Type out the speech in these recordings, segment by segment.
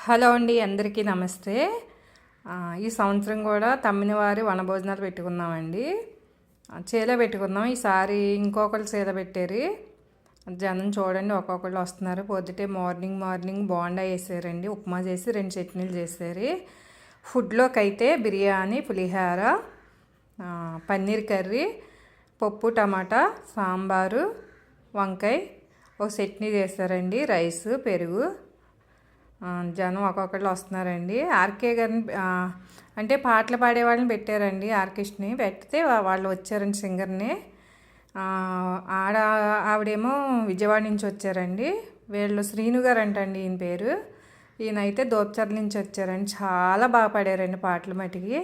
Hello అండి అందరికీ నమస్తే. ఈ సంవత్సరం కూడా తమ్మినవారి వనభోజనాలు పెట్టుకున్నామండి ఆ, చీల పెట్టుకున్నాం ఈసారి ఇంకొకళ్ళు చీల పెట్టారు. జనం చూడండి ఒక్కొక్కళ్ళు వస్తున్నారు. పొద్దుటే మార్నింగ్ మార్నింగ్ బోండా వేసారండి. ఉప్మా చేసి రెండు చట్నీలు చేశారు ఫుడ్లోకి అయితే బిర్యానీ పులిహార పన్నీర్ కర్రీ పప్పు టమాటా సాంబారు వంకాయ ఒక చట్నీ చేస్తారండి రైస్ పెరుగు. జనం ఒక్కొక్కళ్ళు వస్తున్నారండి. ఆర్కే గారిని అంటే పాటలు పాడే వాళ్ళని పెట్టారండి ఆర్కెస్ట్ని. పెడితే వాళ్ళు వచ్చారండి సింగర్ని. ఆడ ఆవిడేమో విజయవాడ నుంచి వచ్చారండి. వీళ్ళు శ్రీను గారు అంటండి ఈయన పేరు. ఈయన అయితే దోపచర్ల నుంచి వచ్చారండి. చాలా బాగా పాడారండి పాటలు మటుకి.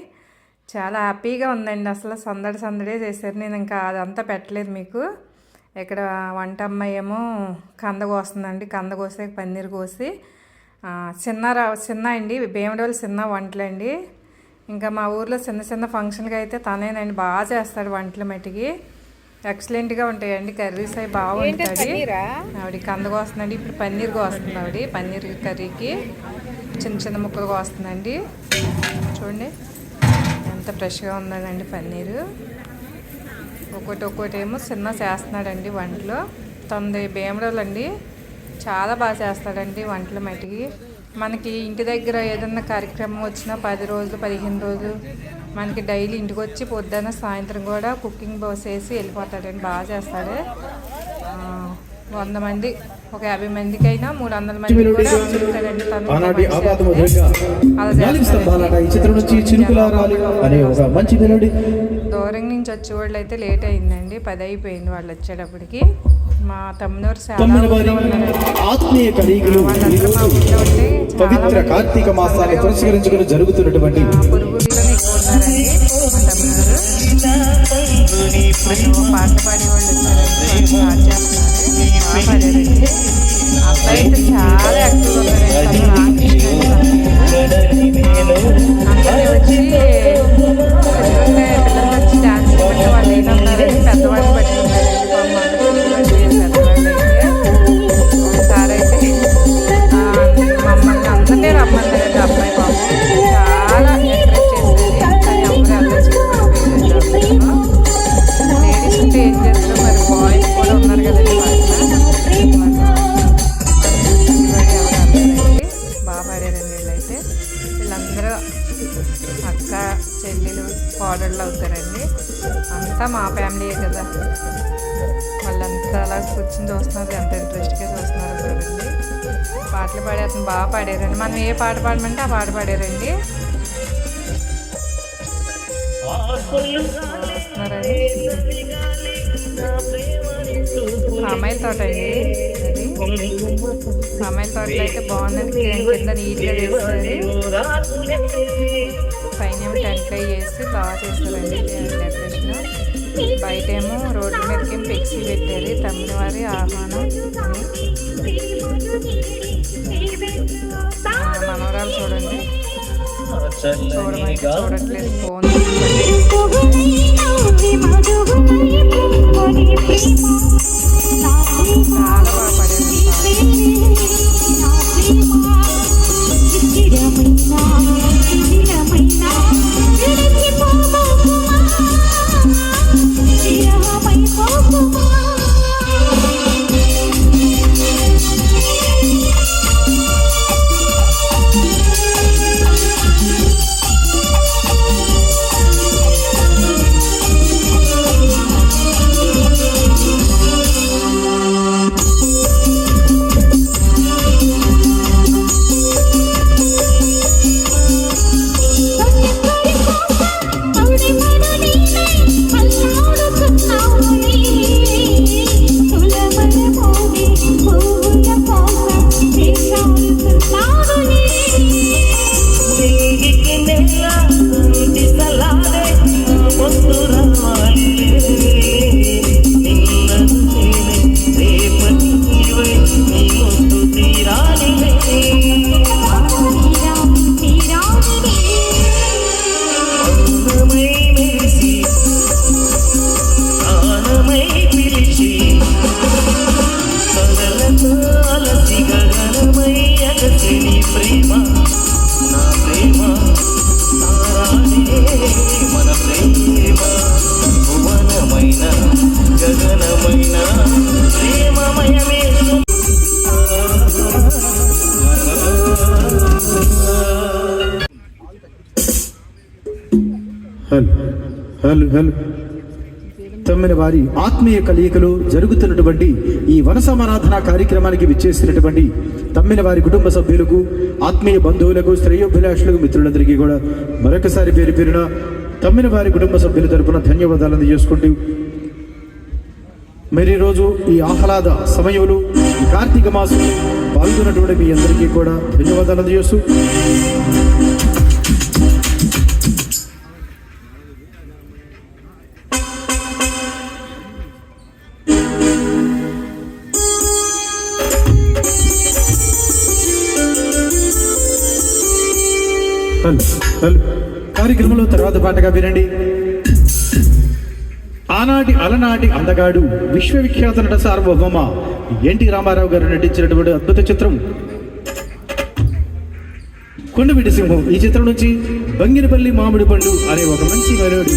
చాలా హ్యాపీగా ఉందండి. అసలు సందడి సందడే చేశారు. నేను ఇంకా అదంతా పెట్టలేదు మీకు. ఇక్కడ వంట అమ్మాయి ఏమో కంద కోస్తుందండి. కంద కోసే పన్నీర్ కోసి చిన్న రా చిన్న అండి భీమడోలు చిన్న వంటలండి. ఇంకా మా ఊర్లో చిన్న చిన్న ఫంక్షన్కి అయితే తనేనండి బాగా చేస్తాడు వంటలు మట్టికి. ఎక్సలెంట్గా ఉంటాయండి కర్రీస్ అవి బాగుంటుంది ఆవిడ కంద కోస్తుందండి ఇప్పుడు పన్నీర్ కోస్తుంది ఆవిడ పన్నీర్ కర్రీకి. చిన్న చిన్న ముక్కలు కోస్తుందండి. చూడండి ఎంత ఫ్రెష్గా ఉందండి పన్నీరు. ఒక్కొక్కటి ఒక్కొక్కటి ఏమో చిన్న చేస్తున్నాడండి వంటలు. తొంది భీమడోలు అండి చాలా బాగా చేస్తాడండి వంటలు మటుకి. మనకి ఇంటి దగ్గర ఏదన్నా కార్యక్రమం వచ్చినా పది రోజులు పదిహేను రోజులు మనకి డైలీ ఇంటికి వచ్చి పొద్దున్న సాయంత్రం కూడా కుకింగ్ చేసి వెళ్ళిపోతాడండి బాగా చేస్తాడు. వంద మంది ఒక యాభై మందికి అయినా మూడు వందల మంది కూడా చెప్తాడండి తను అలా నుంచి దూరం నుంచి వచ్చేవాళ్ళు అయితే లేట్ అయిందండి పది అయిపోయింది వాళ్ళు వచ్చేటప్పటికి. మా తమ్ముడు చాలా ఆత్మీయ చాలా పవిత్ర కార్తీక మాసాన్ని పురస్కరించుకుని జరుగుతున్నటువంటి వాళ్ళు పాటలు పాడేవాళ్ళు అంతా మా ఫ్యామిలీయే కదా. వాళ్ళంతా అలా కూర్చొని చూస్తున్నారు ఎంత ఇంట్రెస్ట్గా చూస్తున్నారు చూడండి. పాటలు పాడే అతను బాగా పాడారండి. మనం ఏ పాట పాడమంటే ఆ పాట పాడారండి. అమ్మాయిల తోట అండి. అది. అమ్మాయిల తోటలో అయితే బాగుందండి. కింద నీట్గా చేస్తారు పైన అవి చేసి బాగా చేస్తారండి డెకరేషన్. బయట ఏమో రోడ్డు మీదకి పెక్సీ పెట్టారు తమిళవారి ఆహ్వానం. అని మనవరాలు చూడండి చూడట్లేదు ఫోన్ చాలా హలో హలో హలో. తమ్మిన వారి ఆత్మీయ కలయికలు జరుగుతున్నటువంటి ఈ వనసమారాధన కార్యక్రమానికి విచ్చేసినటువంటి తమ్మిన వారి కుటుంబ సభ్యులకు ఆత్మీయ బంధువులకు శ్రేయోభిలాషులకు మిత్రులందరికీ కూడా మరొకసారి పేరు పేరున తమ్మిన వారి కుటుంబ సభ్యుల తరపున ధన్యవాదాలు అందజేసుకుంటూ మరి రోజు ఈ ఆహ్లాద సమయంలో కార్తీక మాసం పాల్గొన్నటువంటి మీ అందరికీ కూడా ధన్యవాదాలు అందజేస్తూ కార్యక్రమంలో తర్వాత పాటగా వినండి. ఆనాటి అలనాటి అందగాడు విశ్వవిఖ్యాత నట సార్వభౌమ ఎన్టీ రామారావు గారు నటించినటువంటి అద్భుత చిత్రం. కొండవీటి సింహం ఈ చిత్రం నుంచి బంగినపల్లి మామిడి పండు అనే ఒక మంచి మెలోడీ.